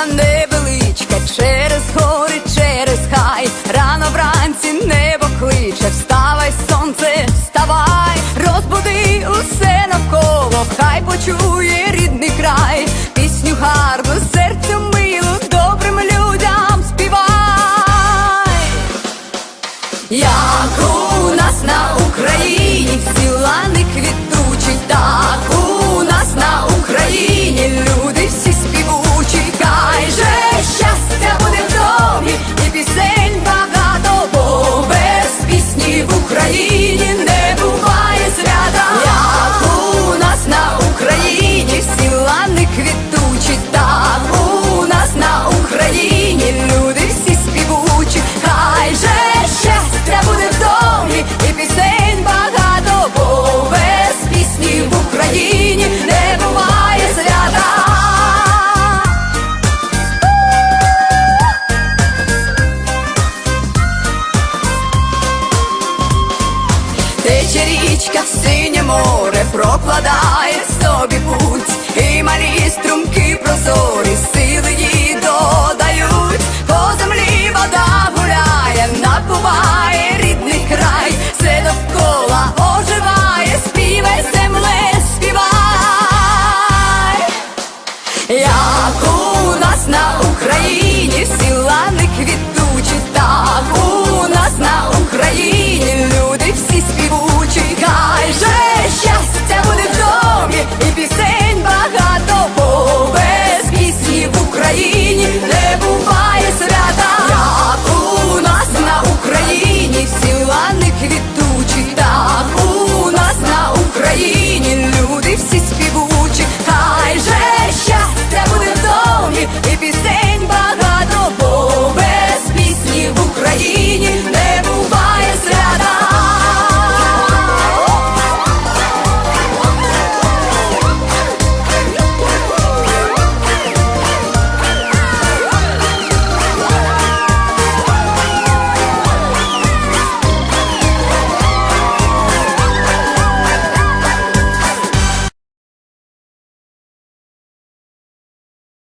Дорога невеличка через гори, через хай. Рано вранці небо кличе, вставай, сонце, вставай, розбуди усе навколо, хай почує рідний край, пісню гарну, серцю милу, добрим людям співай. Я Україні не тече річка, синє море прокладає собі путь, і малі струмки прозорі, сили її додають, по землі вода гуляє, напуває рідний край, все довкола оживає, співай земле, співай, як у нас на Україні сіла. Україні.